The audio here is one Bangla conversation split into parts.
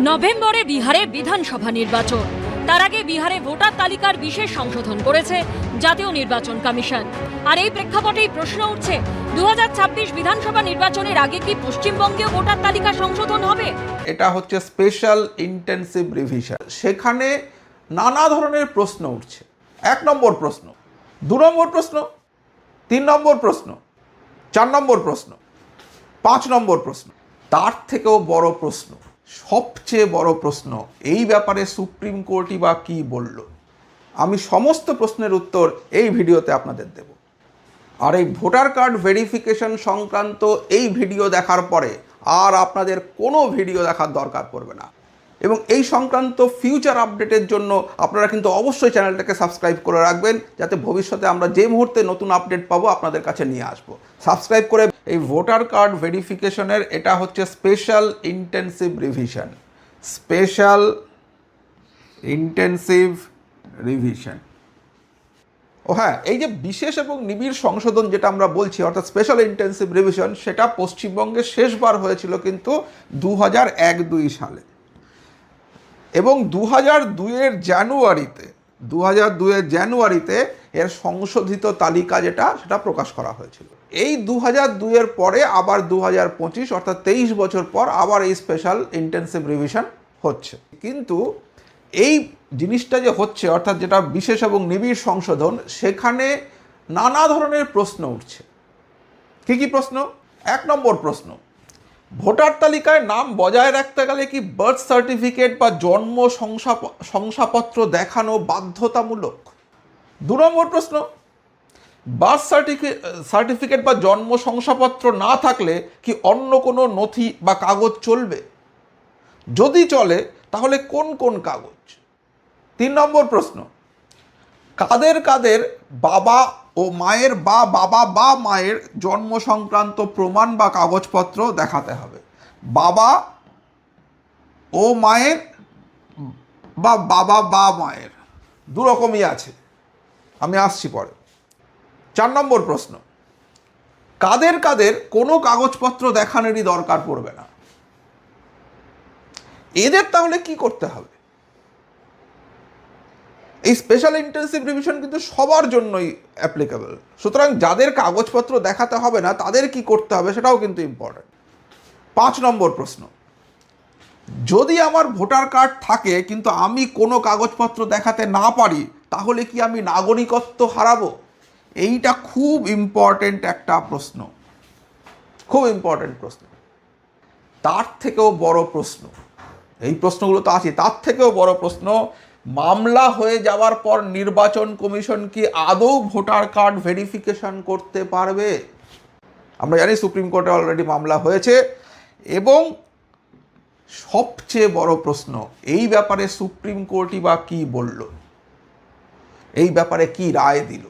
নভেম্বরে বিহারে বিধানসভা নির্বাচন। তার আগে বিহারে ভোটার তালিকার বিশেষ সংশোধন করেছে জাতীয় নির্বাচন কমিশন। আর এই প্রেক্ষাপটেই প্রশ্ন উঠছে, দুহাজার ছাব্বিশ বিধানসভা নির্বাচনের আগে কি পশ্চিমবঙ্গেও ভোটার তালিকা সংশোধন হবে? এটা হচ্ছে স্পেশাল ইন্টেন্সিভ রিভিশন। সেখানে নানা ধরনের প্রশ্ন উঠছে। এক নম্বর প্রশ্ন, দু নম্বর প্রশ্ন, তিন নম্বর প্রশ্ন, চার নম্বর প্রশ্ন, পাঁচ নম্বর প্রশ্ন, তার থেকেও বড় প্রশ্ন সবচেয়ে বড় প্রশ্ন, এই ব্যাপারে সুপ্রিম কোর্টই বা কী বলল? আমি সমস্ত প্রশ্নের উত্তর এই ভিডিওতে আপনাদের দেব। আর এই ভোটার কার্ড ভেরিফিকেশন সংক্রান্ত এই ভিডিও দেখার পরে আর আপনাদের কোনো ভিডিও দেখার দরকার পড়বে না। এবং এই সংক্রান্ত ফিউচার আপডেটের জন্য আপনারা কিন্তু অবশ্যই চ্যানেলটাকে সাবস্ক্রাইব করে রাখবেন, যাতে ভবিষ্যতে আমরা যে মুহূর্তে নতুন আপডেট পাবো আপনাদের কাছে নিয়ে আসব। সাবস্ক্রাইব করে এই ভোটার কার্ড ভেরিফিকেশনের এটা হচ্ছে special intensive revision special intensive revision ও হ্যাঁ এই যে বিশেষ এবং নিবিড় সংশোধন যেটা আমরা বলছি, অর্থাৎ স্পেশাল ইন্টেন্সিভ রিভিশন সেটা পশ্চিমবঙ্গে শেষবার হয়েছিল কিন্তু দু হাজার এক দুই সালে। এবং দু হাজার দুইয়ের জানুয়ারিতে দু হাজার দুইয়ের জানুয়ারিতে এর সংশোধিত তালিকা যেটা, সেটা প্রকাশ করা হয়েছিল। এই দু হাজার দুইয়ের পরে আবার দু হাজার পঁচিশ, অর্থাৎ তেইশ বছর পর আবার এই স্পেশাল ইন্টেন্সিভ রিভিশন হচ্ছে। কিন্তু এই জিনিসটা যে হচ্ছে, অর্থাৎ যেটা বিশেষ এবং নিবিড় সংশোধন, সেখানে নানা ধরনের প্রশ্ন উঠছে। কি কি প্রশ্ন? এক নম্বর প্রশ্ন ভোটার তালিকায় নাম বজায় রাখতে গেলে কি বার্থ সার্টিফিকেট বা জন্ম শংসাপ- শংসাপত্র দেখানো বাধ্যতামূলক? দু নম্বর প্রশ্ন। বার্থ সার্টিফিকেট বা জন্ম শংসাপত্র না থাকলে কি অন্য কোনো নথি বা কাগজ চলবে? যদি চলে, তাহলে কোন কোন কাগজ? তিন নম্বর প্রশ্ন। কাদের কাদের বাবা ও মায়ের বা বাবা বা মায়ের জন্ম সংক্রান্ত প্রমাণ বা কাগজপত্র দেখাতে হবে। বাবা ও মায়ের বা বাবা বা মায়ের দু রকমই আছে। আমি আসছি পরে। চার নম্বর প্রশ্ন। কাদের কাদের কোনো কাগজপত্র দেখানোরই দরকার পড়বে না? এদের তাহলে কি করতে হবে? এই স্পেশাল ইন্টেন্সিভ রিভিশন কিন্তু সবার জন্যই অ্যাপ্লিকেবল সুতরাং যাদের কাগজপত্র দেখাতে হবে না, তাদের কি করতে হবে সেটাও কিন্তু ইম্পর্টেন্ট পাঁচ নম্বর প্রশ্ন। যদি আমার ভোটার কার্ড থাকে, কিন্তু আমি কোনো কাগজপত্র দেখাতে না পারি, তাহলে কি আমি নাগরিকত্ব হারাবো? এইটা খুব ইম্পর্টেন্ট একটা প্রশ্ন। খুব ইম্পর্টেন্ট প্রশ্ন। তার থেকেও বড় প্রশ্ন। এই প্রশ্নগুলো তো আছে তার থেকেও বড় প্রশ্ন মামলা হয়ে যাওয়ার পর নির্বাচন কমিশন কি আদৌ ভোটার কার্ড ভেরিফিকেশন করতে পারবে? আমরা জানি সুপ্রিম কোর্টে অলরেডি মামলা হয়েছে এবং সবচেয়ে বড় প্রশ্ন, এই ব্যাপারে সুপ্রিম কোর্টই বা কি বলল? এই ব্যাপারে কি রায় দিল?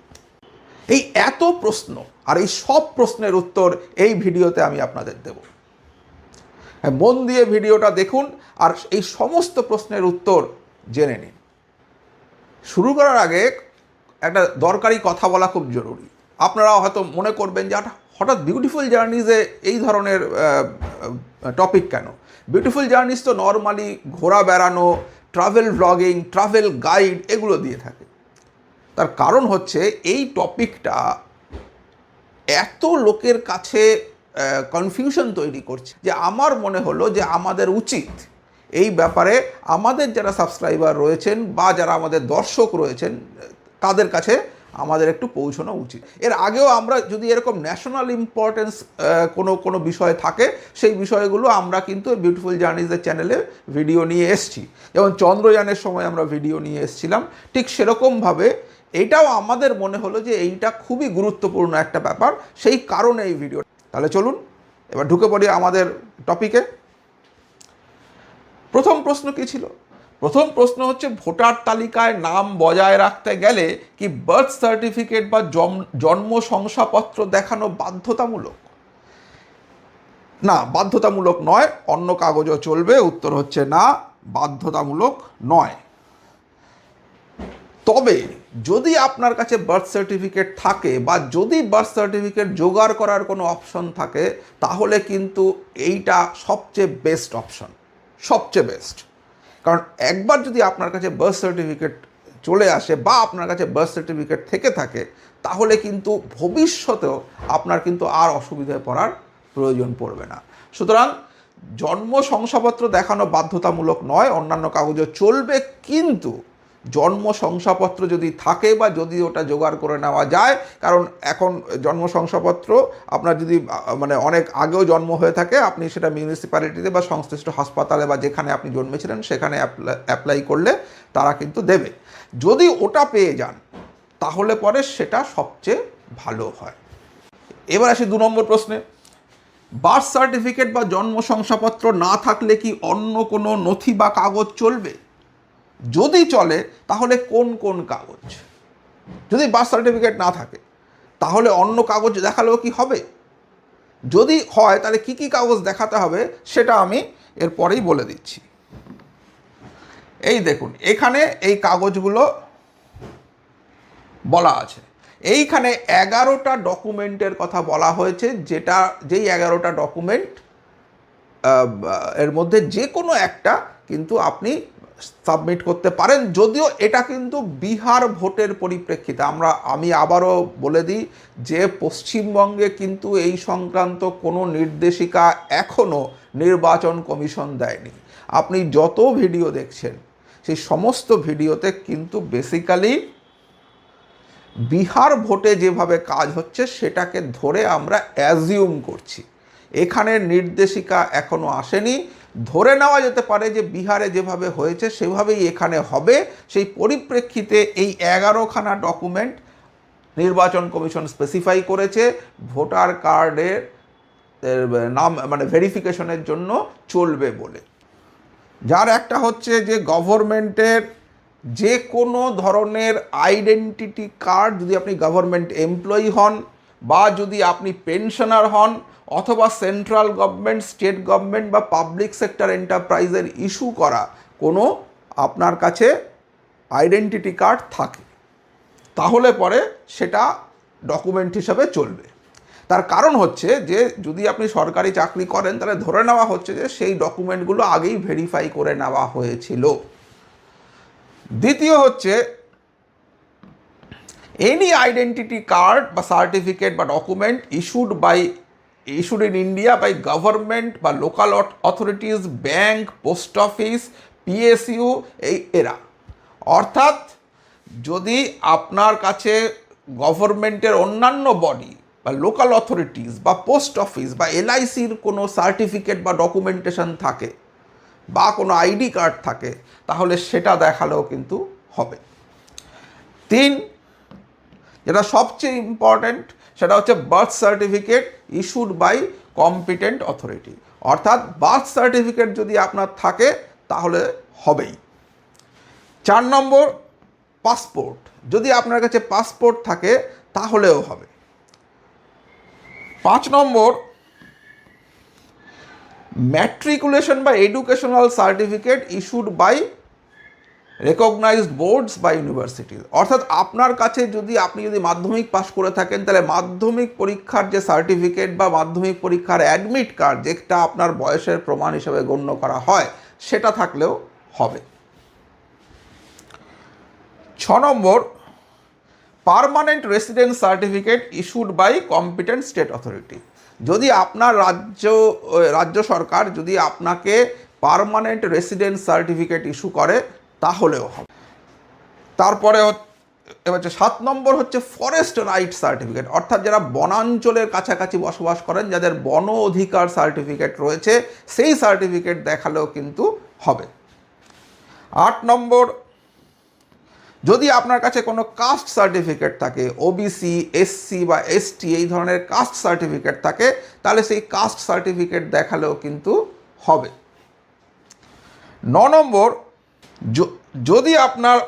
এই এত প্রশ্ন আর এই সব প্রশ্নের উত্তর এই ভিডিওতে আমি আপনাদের দেব। হ্যাঁ মন দিয়ে ভিডিওটা দেখুন আর এই সমস্ত প্রশ্নের উত্তর জেনে নিন। শুরু করার আগে একটা দরকারি কথা বলা খুব জরুরি। আপনারা হয়তো মনে করবেন যে হঠাৎ- বিউটিফুল জার্নিজে এই ধরনের টপিক কেন? বিউটিফুল জার্নিজ তো নর্মালি ঘোরা, বেড়ানো ট্রাভেল ব্লগিং ট্রাভেল গাইড এগুলো দিয়ে থাকে। তার কারণ হচ্ছে এই টপিকটা এত লোকের কাছে কনফিউশন তৈরি করছে যে, আমার মনে হলো যে, আমাদের উচিত এই ব্যাপারে আমাদের যারা সাবস্ক্রাইবার রয়েছেন বা যারা আমাদের দর্শক রয়েছেন, তাদের কাছে আমাদের একটু পৌঁছানো উচিত। এর আগেও আমরা যদি এরকম ন্যাশনাল ইম্পর্টেন্স কোনো কোনো বিষয় থাকে, সেই বিষয়গুলো আমরা কিন্তু বিউটিফুল জার্নিজের চ্যানেলে ভিডিও নিয়ে এসেছি। যেমন চন্দ্রযানের সময় আমরা ভিডিও নিয়ে এসেছিলাম, ঠিক সেরকমভাবে এইটাও আমাদের মনে হলো যে এইটা খুবই গুরুত্বপূর্ণ একটা ব্যাপার, সেই কারণে এই ভিডিও তাহলে চলুন, এবার ঢুকে পড়ি আমাদের টপিকে প্রথম প্রশ্ন কি ছিল? প্রথম প্রশ্ন হচ্ছে ভোটার তালিকায় নাম বজায় রাখতে গেলে কি বার্থ সার্টিফিকেট বা জন্ম শংসাপত্র দেখানো বাধ্যতামূলক? না, বাধ্যতামূলক নয়, অন্য কাগজও চলবে, উত্তর হচ্ছে না, বাধ্যতামূলক নয়। তবে যদি আপনার কাছে বার্থ সার্টিফিকেট থাকে বা যদি বার্থ সার্টিফিকেট জোগাড় করার কোনো অপশন থাকে, তাহলে কিন্তু এইটা সবচেয়ে বেস্ট অপশন সবচেয়ে বেস্ট কারণ একবার যদি আপনার কাছে বার্থ সার্টিফিকেট চলে আসে বা আপনার কাছে বার্থ সার্টিফিকেট থেকে থাকে, তাহলে কিন্তু ভবিষ্যতেও আপনার কিন্তু আর অসুবিধায় পড়ার প্রয়োজন পড়বে না। সুতরাং জন্ম শংসাপত্র দেখানো বাধ্যতামূলক নয়, অন্যান্য কাগজে চলবে কিন্তু জন্ম শংসাপত্র যদি থাকে বা যদি ওটা জোগাড় করে নেওয়া যায়, কারণ এখন জন্ম শংসাপত্র আপনার যদি মানে অনেক আগেও জন্ম হয়ে থাকে, আপনি সেটা মিউনিসিপ্যালিটিতে বা সংশ্লিষ্ট হাসপাতালে বা যেখানে আপনি জন্মেছিলেন, সেখানে অ্যাপ্লাই করলে তারা কিন্তু দেবে। যদি ওটা পেয়ে যান, তাহলে পরে সেটা সবচেয়ে ভালো হয়। এবার আসি দু নম্বর প্রশ্নে। বার্থ সার্টিফিকেট বা জন্ম শংসাপত্র না থাকলে কি অন্য কোনো নথি বা কাগজ চলবে? যদি চলে, তাহলে কোন কোন কাগজ? যদি বার্থ সার্টিফিকেট না থাকে, তাহলে অন্য কাগজ দেখালেও কি হবে? যদি হয়, তাহলে কি কি কাগজ দেখাতে হবে, সেটা আমি এরপরেই বলে দিচ্ছি। এই দেখুন, এখানে এই কাগজগুলো বলা আছে। এইখানে এগারোটা ডকুমেন্টের কথা বলা হয়েছে, যেটা, যেই এগারোটা ডকুমেন্ট এর মধ্যে যে কোনো একটা কিন্তু আপনি সাবমিট করতে পারেন, যদিও এটা কিন্তু বিহার ভোটের পরিপ্রেক্ষিতে। আমরা, আমি আবারও বলে দিই যে পশ্চিমবঙ্গে কিন্তু এই সংক্রান্ত কোনো নির্দেশিকা এখনও নির্বাচন কমিশন দেয়নি। আপনি যত ভিডিও দেখছেন, সেই সমস্ত ভিডিওতে কিন্তু বেসিক্যালি বিহার ভোটে যেভাবে কাজ হচ্ছে, সেটাকে ধরে আমরা অ্যাজিউম করছি। এখানে নির্দেশিকা এখনও আসেনি ধরে নেওয়া যেতে পারে যে বিহারে যেভাবে হয়েছে, সেভাবেই এখানে হবে। সেই পরিপ্রেক্ষিতে এই এগারোখানা ডকুমেন্ট নির্বাচন কমিশন স্পেসিফাই করেছে। ভোটার কার্ডের নাম মানে ভেরিফিকেশনের জন্য চলবে বলে। যার একটা হচ্ছে যে গভর্নমেন্টের যে কোনো ধরনের আইডেন্টিটি কার্ড যদি আপনি গভর্নমেন্ট এমপ্লয়ি হন বা যদি আপনি পেনশনার হন অথবা সেন্ট্রাল গভর্নমেন্ট স্টেট গভর্নমেন্ট বা পাবলিক সেক্টর এন্টারপ্রাইজের ইস্যু করা কোনো আপনার কাছে আইডেন্টিটি কার্ড থাকে। তাহলে পরে সেটা ডকুমেন্ট হিসাবে চলবে। তার কারণ হচ্ছে যে, যদি আপনি সরকারি চাকরি করেন, তাহলে ধরে নেওয়া হচ্ছে যে, সেই ডকুমেন্টগুলো আগেই ভেরিফাই করে নেওয়া হয়েছিল। দ্বিতীয় হচ্ছে এনি আইডেন্টিটি কার্ড বা সার্টিফিকেট বা document issued by issued in India by government বা local authorities bank post office PSU এই এরা। অর্থাৎ, যদি আপনার কাছে গভর্নমেন্টের অন্যান্য বডি বা লোকাল অথরিটিস বা পোস্ট অফিস বা এলআইসির কোনো সার্টিফিকেট বা ডকুমেন্টেশন থাকে, বা কোনো আইডি কার্ড থাকে, তাহলে সেটা দেখালেও কিন্তু হবে। তিন, যেটা সবচেয়ে ইম্পর্ট্যান্ট সেটা হচ্ছে birth certificate issued by competent authority অর্থাৎ বার্থ সার্টিফিকেট যদি আপনার থাকে, তাহলে হবেই। চার নম্বর পাসপোর্ট যদি আপনার কাছে পাসপোর্ট থাকে, তাহলেও হবে। পাঁচ নম্বর ম্যাট্রিকুলেশন বা educational certificate issued by recognised boards বা ইউনিভার্সিটিজ অর্থাৎ আপনার কাছে যদি আপনি যদি মাধ্যমিক পাশ করে থাকেন, তাহলে মাধ্যমিক পরীক্ষার যে সার্টিফিকেট বা মাধ্যমিক পরীক্ষার অ্যাডমিট কার্ড যেটা আপনার বয়সের প্রমাণ হিসেবে গণ্য করা হয়, সেটা থাকলেও হবে। ছ নম্বর permanent residence certificate issued by competent state authority যদি আপনার রাজ্য রাজ্য সরকার যদি আপনাকে পারমানেন্ট রেসিডেন্স সার্টিফিকেট ইস্যু করে তাহলেও হবে। তারপরে এবার হচ্ছে সাত নম্বর হচ্ছে ফরেস্ট রাইট সার্টিফিকেট অর্থাৎ যারা বনাঞ্চলের কাছাকাছি বসবাস করেন, যাদের বন অধিকার সার্টিফিকেট রয়েছে, সেই সার্টিফিকেট দেখালেও কিন্তু হবে। আট নম্বর, যদি আপনার কাছে কোনো কাস্ট সার্টিফিকেট থাকে ওবিসি এসসি বা এসটি এই ধরনের কাস্ট সার্টিফিকেট থাকে, তাহলে সেই কাস্ট সার্টিফিকেট দেখালেও কিন্তু হবে। ন নম্বর যদি আপনার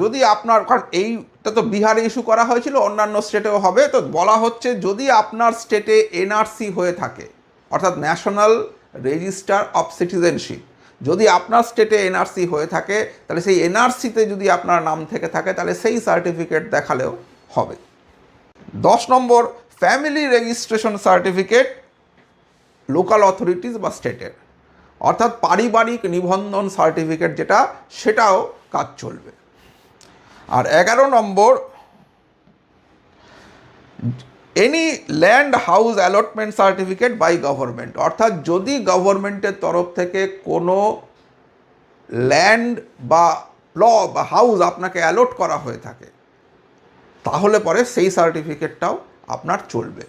যদি আপনার, কারণ এইটা তো বিহারে ইস্যু করা হয়েছিল, অন্যান্য স্টেটেও হবে, তো বলা হচ্ছে যদি আপনার স্টেটে এনআরসি হয়ে থাকে, অর্থাৎ ন্যাশনাল রেজিস্টার অফ সিটিজেনশিপ যদি আপনার স্টেটে এনআরসি হয়ে থাকে, তাহলে সেই এনআরসিতে যদি আপনার নাম থেকে থাকে, তাহলে সেই সার্টিফিকেট দেখালেও হবে। দশ নম্বর family registration certificate local authorities বা স্টেটের অর্থাৎ পারিবারিক নিবন্ধন সার্টিফিকেট যেটা, সেটাও কাজ চলবে। আর এগারো নম্বর any land house allotment certificate by government অর্থাৎ যদি গভর্নমেন্টের তরফ থেকে কোনো ল্যান্ড বা ল বা হাউস আপনাকে অ্যালট করা হয়ে থাকে, তাহলে পরে সেই সার্টিফিকেটটাও আপনার চলবে।